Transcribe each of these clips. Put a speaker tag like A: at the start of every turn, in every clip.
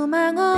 A: 소망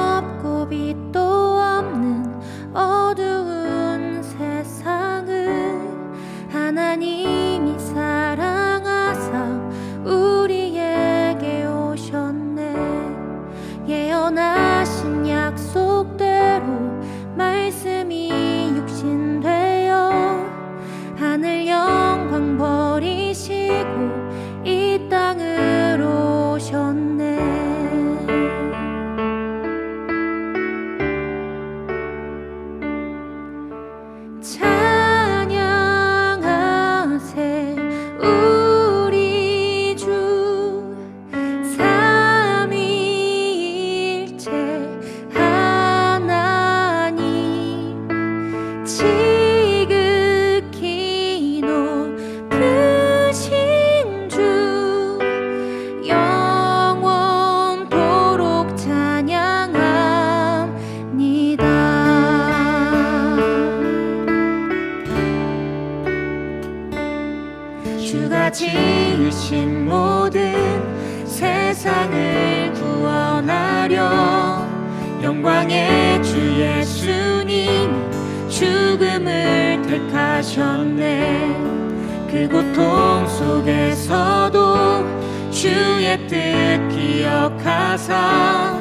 A: 지으신 모든 세상을 구원하려 영광의 주 예수님 죽음을 택하셨네. 그 고통 속에서도 주의 뜻 기억하사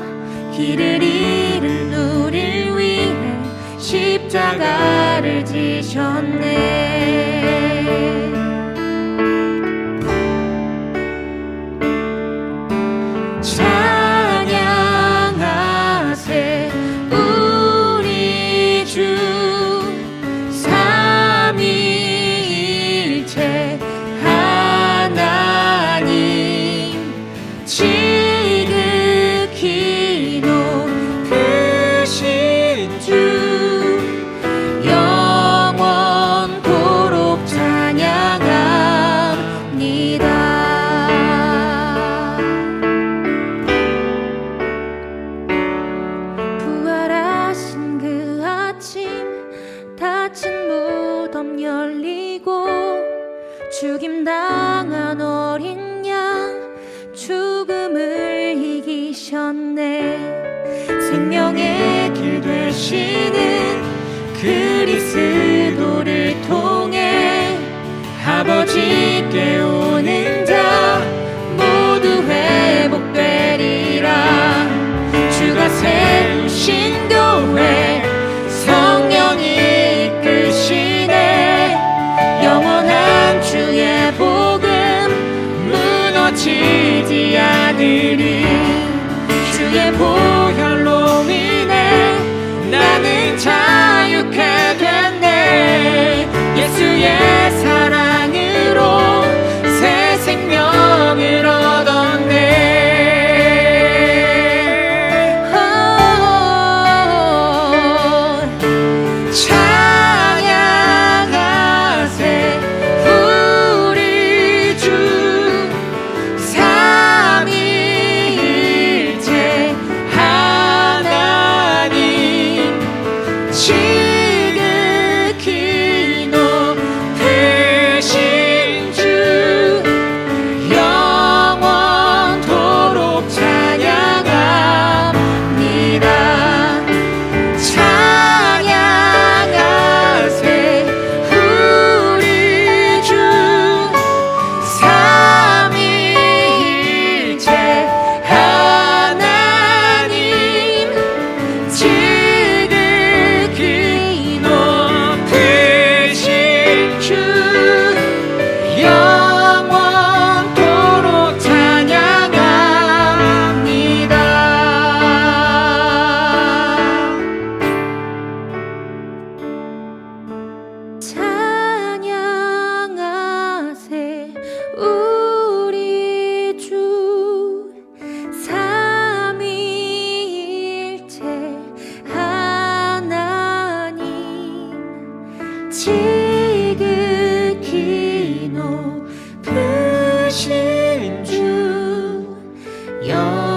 A: 길을 잃은 우릴 위해 십자가를 지셨네 Shine 죽임 당한 어린 양 죽음을 이기셨네. 생명의 길 되시는 그리스도를 통해 아버지께 오 tears. 지극히 높으신 주 여.